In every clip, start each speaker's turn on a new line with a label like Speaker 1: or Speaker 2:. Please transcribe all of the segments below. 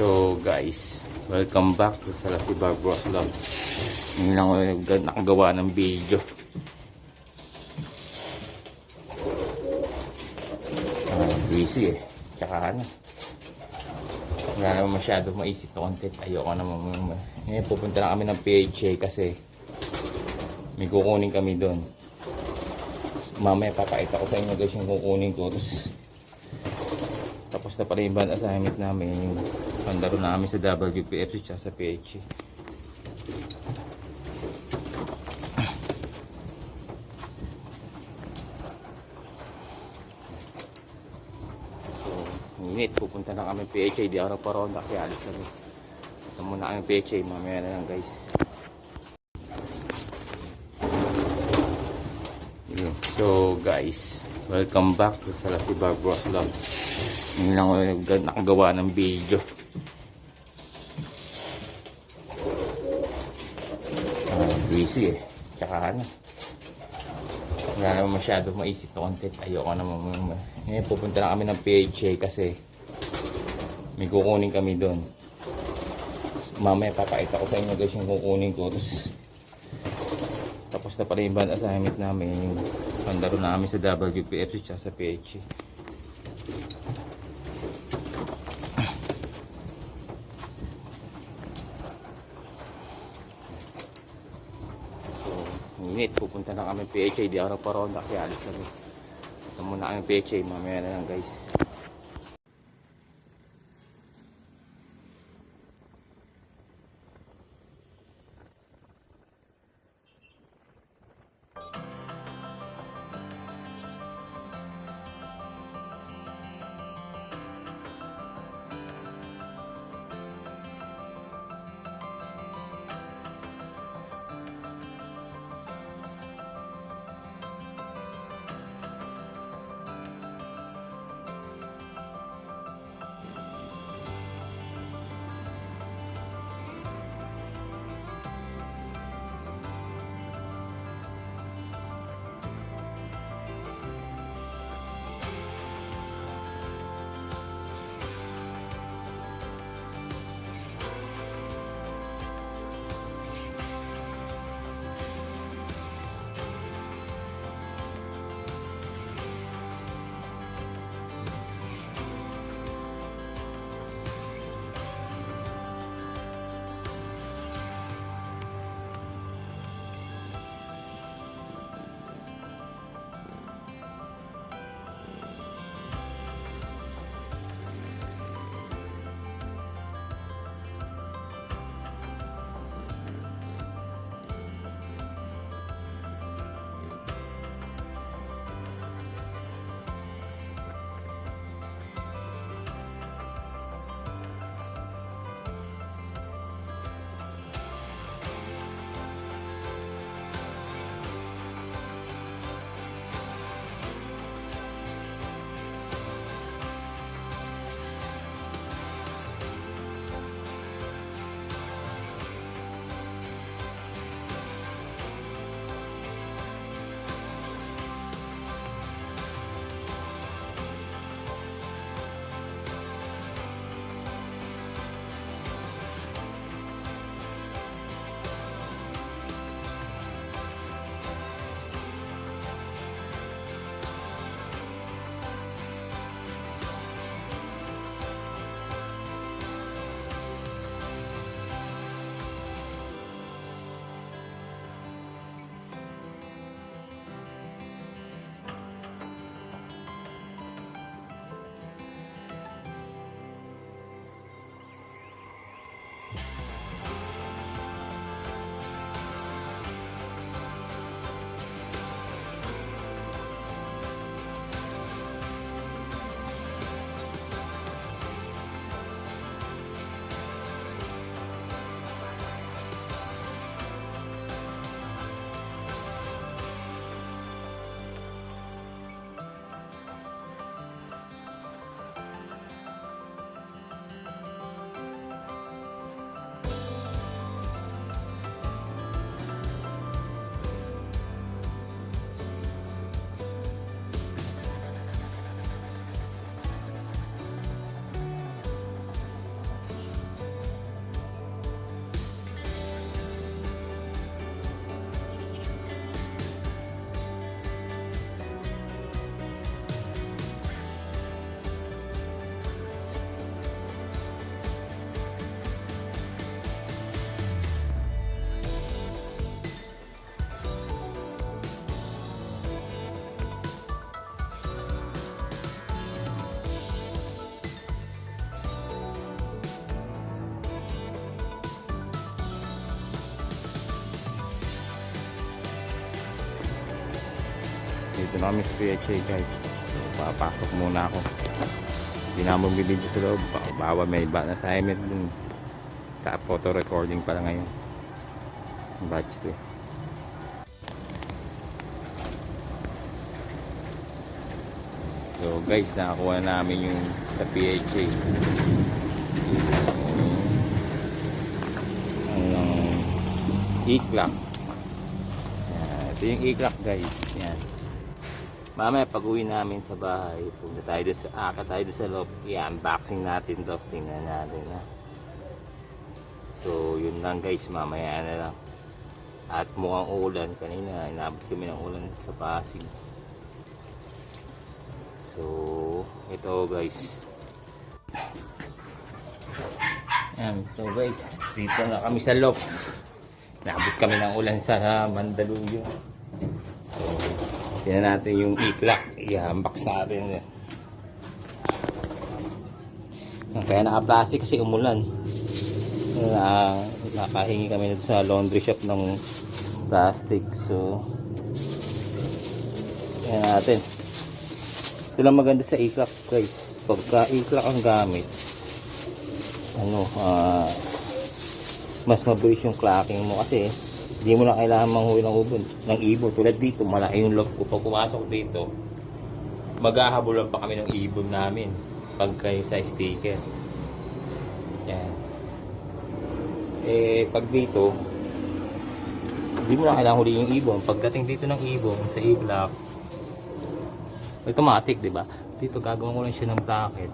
Speaker 1: So guys, welcome back to Salasi Barbros Love. Ngayon lang ako nag- nakagawa ng video. Ah, busy eh. Tsaka ano, wala naman masyado maisip na content. Ayoko naman. Ngayon pupunta na kami ng PHA kasi may kukunin kami doon. Mamaya papakita ko sa inyo guys yung kukunin ko. Tapos, tapos na pala yung band assignment namin. Yung pandaro namin sa WPFC tsaka sa. So, init. Pupunta na kami PHA. Di ako nagparonda kaya alis kami. Ito muna kami PHA. Mamaya na lang guys. So guys, welcome back to Salasi Barbros Love. Ngayon lang ako nag- nakagawa ng video. Busy eh. Tsaka ano, wala naman masyado maisip na content. Ayoko naman. Ngayon pupunta na kami ng PHA kasi may kukunin kami doon. Mamaya papakita ko sa inyo guys yung kukunin ko. Tapos, tapos na pala yung band assignment namin. Yung pandaro namin sa WPFC tsaka sa PHA. So, init. Pupunta na kami PHA. Di ako nagparonda kaya alis kami. Ito muna kami PHA. Mamaya na lang guys. Sa PHA guys. So, papasok muna ako. Hindi na akong bibidyo sa loob. Ba- Bawal may iba na assignment dun. Ta photo recording pala ngayon. Batch 2. So guys, nakakuha na namin yung sa PHA. Ang e-clock. Ito yung e-clock guys. Yan. Mamaya pag uwi namin sa bahay, punta tayo doon sa, aka tayo doon sa loob. I-unboxing natin to. Tingnan natin ha. So yun lang guys, mamaya na lang. At mukhang ulan. Kanina, inabot kami ng ulan sa Pasig. So, ito guys. Yan, so guys, dito na kami sa loft. Nabot kami ng ulan sa Mandaluyong. Tingnan natin yung e-clock. I-unbox natin. Kaya naka-plastic kasi umulan. Na, nakahingi kami dito sa laundry shop ng plastic. So, tingnan natin. Ito lang maganda sa e-clock guys. Pagka e-clock ang gamit, ano, ah, mas mabilis yung clocking mo kasi hindi mo na kailangan manghuwi ng ubon, ng ibon. Tulad dito, malaki yung lock ko. Pag pumasok dito, maghahabulan pa kami ng ibon namin pagka sa sticker. Yan. Eh, pag dito, hindi mo na kailangan huli yung ibon. Pagdating dito ng ibon sa e-clock, automatic, di ba? Dito gagawin ko lang siya ng bracket.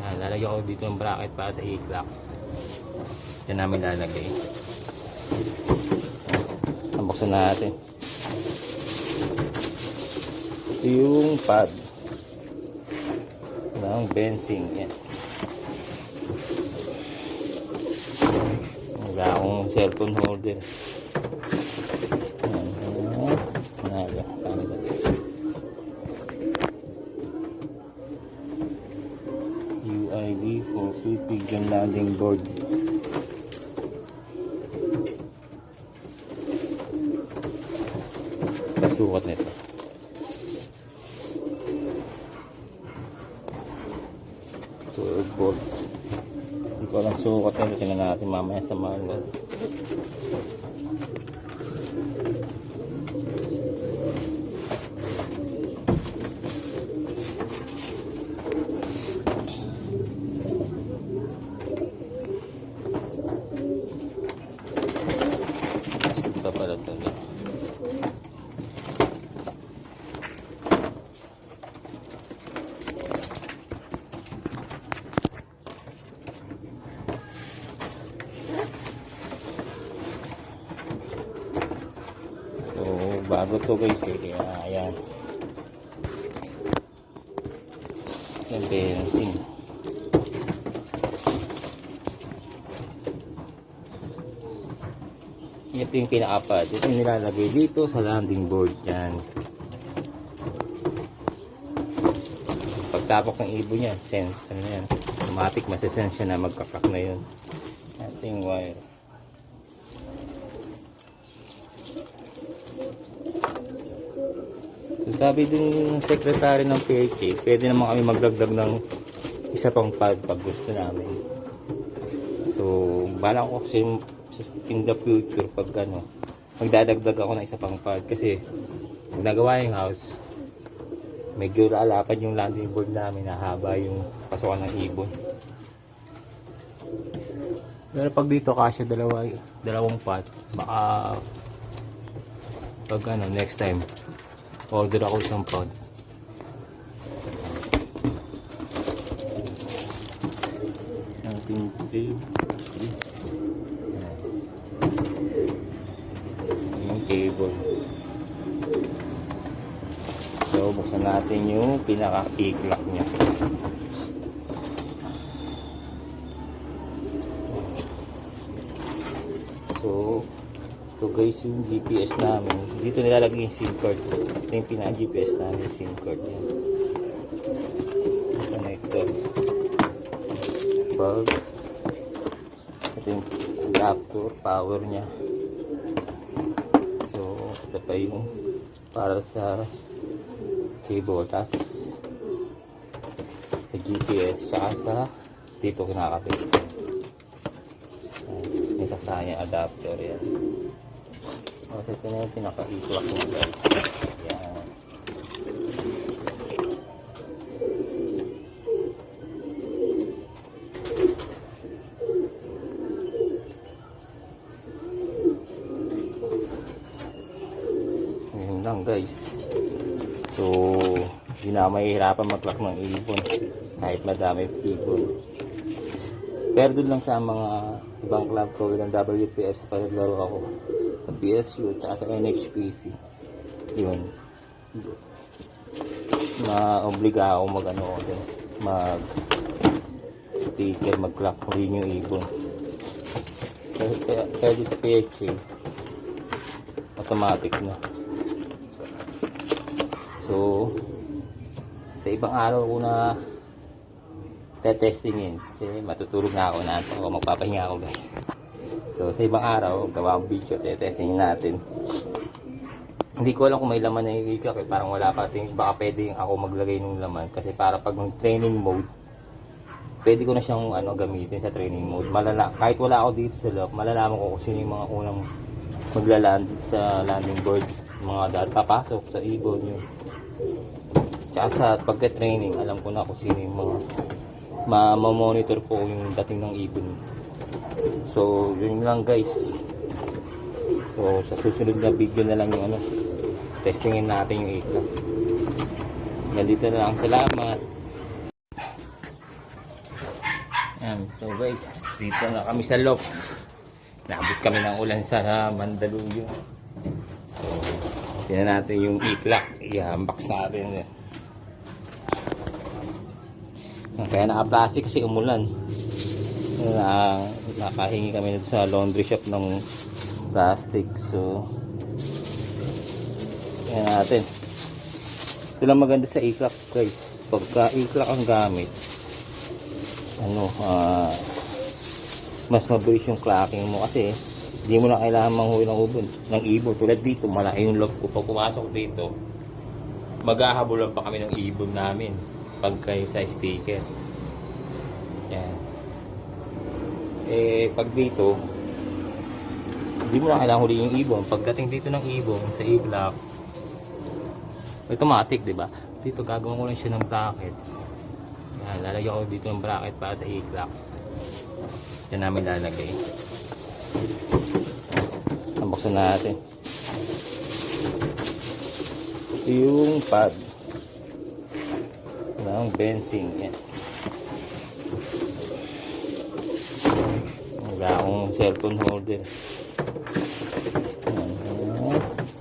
Speaker 1: Yan, lalagyan ko dito ng bracket para sa e-clock. Yan namin lalagay. Ang buksan natin. Ito yung pad ng benzing. Yan. Wala akong cellphone holder. UID for pigeon landing board. Pasukat nito. Twelve bolts. Hindi ko alam sukat nito. Tingnan natin mamaya sa manual. Ito pala ito. So, bago to guys eh. Kaya, ayan. Yung benzene. Ito yung pinaka-pad. Ito yung nilalagay dito sa landing board. Yan. Pagtapok ng ibon niya, sense. Ano yan? Automatic, masisense siya na magkakak na yun. Ito wire. Sabi din ng secretary ng PHA, pwede naman kami magdagdag ng isa pang pad pag gusto namin. So, bala ko kasi in the future pag ano, magdadagdag ako ng isa pang pad kasi pag nagawa yung house, medyo laalapan yung landing board namin, nahaba yung pasukan ng ibon. Pero pag dito kasya dalawa, dalawang pad, baka pag ano, next time, order ako isang pod. Ating table. Yung table. So, buksan natin yung pinaka-i-clock niya. So, ito guys yung GPS namin. Dito nilalagay yung SIM card. Ito yung pinaka-GPS namin, SIM card yan. Connector. Bag. Ito yung adapter, power niya. So, ito pa yung para sa cable tas sa GPS tsaka sa dito kinakabit Ayan, may sasayang adapter yan kasi ito na yung pinaka-i-clock mo guys yan Ngayon lang guys. So, hindi na mahihirapan mag-clock ng ibon. Kahit madami ibon. Pero doon lang sa mga ibang club ko ng WPF sa panaglaro ako. Sa PSU at sa NHPC. Yun. Ma-obliga ako mag ano din. Mag sticker, mag-clock rin yung ibon. Pero, pero, pero sa PHA, automatic na. So, sa ibang araw ko na tetestingin kasi matutulog na ako na ako magpapahinga ako guys. So, sa ibang araw, gawa ang video, tetestingin natin. Hindi ko alam kung may laman na yung ikak eh. Parang wala pa. Tingin, baka pwede ako maglagay ng laman. Kasi para pag ng training mode, pwede ko na siyang ano, gamitin sa training mode. Malala, kahit wala ako dito sa loob, malalaman ko kung sino yung mga unang maglaland sa landing board. Mga dahil papasok sa ibon yun. Tsaka sa pagka-training, alam ko na kung sino yung mga ma- monitor ko yung dating ng ibon. So, yun lang guys. So, sa susunod na video na lang yung ano, testingin natin yung ikla. Nandito na lang. Salamat. Yan. So guys, dito na kami sa loft. Naabot kami ng ulan sa Mandaluyong. So, tingnan natin yung iklak. I-unbox natin. Yan. Kaya naka-plastic kasi umulan. Na, nakahingi kami dito sa laundry shop ng plastic. So, yan natin. Ito lang maganda sa iklak guys. Pagka iklak ang gamit, ano, ah, mas mabilis yung clacking mo kasi hindi mo na kailangan manghuli ng ubon, ng ibon. Tulad dito, malaki yung log ko. Pag pumasok dito, maghahabulan pa kami ng ibon namin pagka sa sticker. Yan. Eh, pag dito, hindi mo na kailangan huli yung ibon. Pagdating dito ng ibon sa e-block, automatic, di ba? Dito, gagawin ko lang siya ng bracket. Yan, lalagyan ko dito ng bracket para sa e-clock. Yan namin lalagay. Buksan natin. Ito yung pad. ng benzing. Yan. Akong cellphone holder. Yes.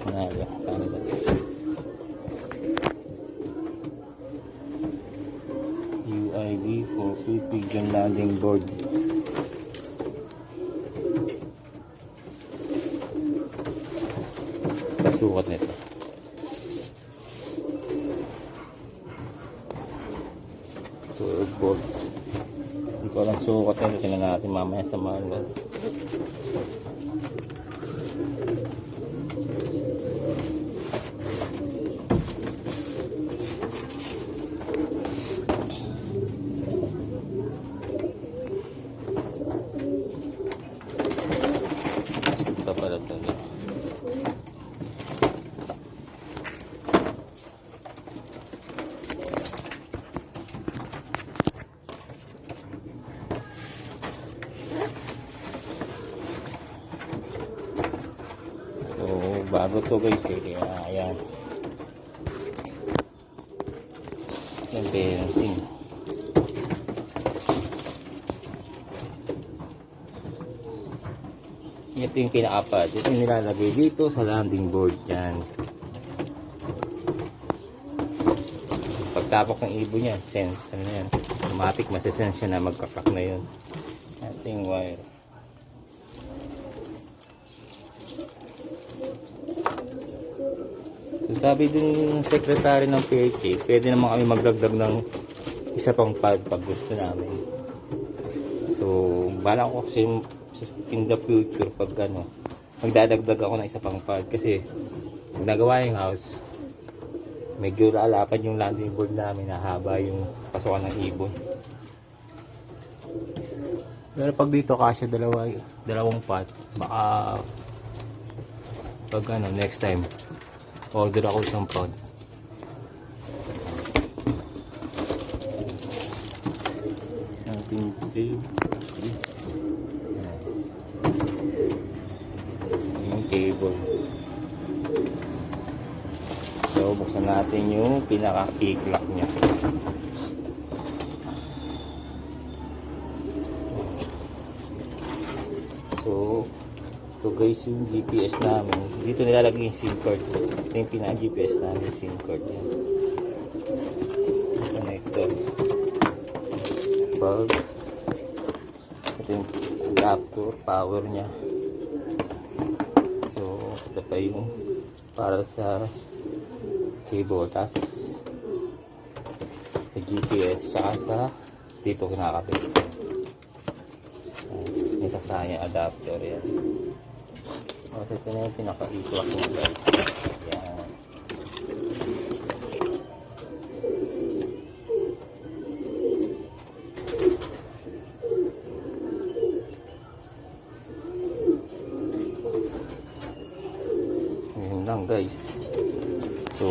Speaker 1: Ba? UID for free pigeon landing board. Pasukat nito. Twelve bolts. Hindi ko alam sukat nito. Tingnan natin mamaya sa manual. Ito pa pala ito. So, bago to guys eh. Kaya, ayan. Yung balancing. Ito yung pinakapad. Ito yung nilalagay dito sa landing board. Yan. Pagtapok ng ibon niya, sense. Ano yan? Automatic, masisense siya na magkakak na yun. Ito yung wire. Sabi din ng secretary ng PHA, pwede naman kami magdagdag ng isa pang pad pag gusto namin. So, bala ko kasi in the future pag ano, magdadagdag ako ng isa pang pad kasi Pag nagawa yung house, medyo lalapad yung landing board namin, nahaba yung pasukan ng ibon. Pero pag dito kasya dalawa, dalawang pot, baka pag ano, next time, order ako isang pod. Ating table. Yung table. So, buksan natin yung pinaka-kick-lock niya. So, ito guys yung GPS namin. Dito nilalagay yung SIM card. Ito yung pinaka-GPS namin, SIM card yan. Connector. Bag. Ito yung adapter, power niya. So, ito pa yung para sa cable. Tapos, sa GPS, tsaka sa dito kinakapit. May sasaya adapter yan. Tapos ito na yung pinaka-e-clock mo guys. Yan. Yun lang guys. So,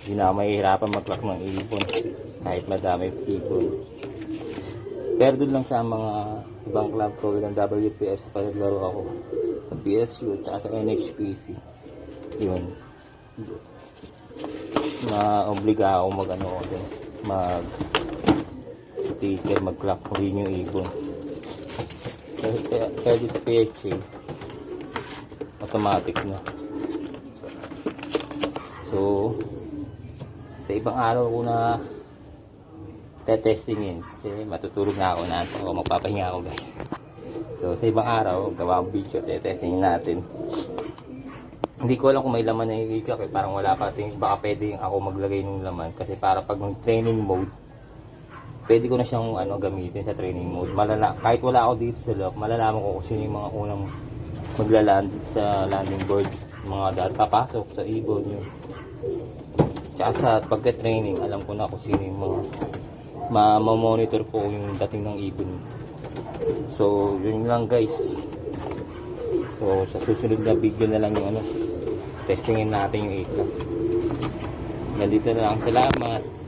Speaker 1: hindi na mahihirapan mag-clock ng ibon. Kahit madami ibon. Pero doon lang sa mga ibang club ko ng WPF sa panaglaro ako. Sa PSU at sa NHPC. Yun. Na-obliga ako mag ano ako mag sticker, mag-clock rin yung ibon. Pero dito sa PHA, automatic na. So, sa ibang araw ko na tetestingin. Kasi matutulog na ako na ako. Magpapahinga ako guys. So sa ibang araw gawa ang video tetestingin natin. Hindi ko alam kung may laman na yung ikak eh. parang wala pa tingin baka pwede ako maglagay ng laman. Kasi para pag ng training mode pwede ko na siyang ano gamitin sa training mode. Malala kahit wala ako dito sa loob malalaman ko kung sino yung mga unang maglaland sa landing board. Mga dahil papasok sa ibon yun. Tsaka sa pagka-training, alam ko na kung sino yung mga ma-monitor ko yung dating ng ibon. So, yun lang guys. So, sa susunod na video na lang yung ano, testingin natin yung ikla. Nandito na lang. Salamat.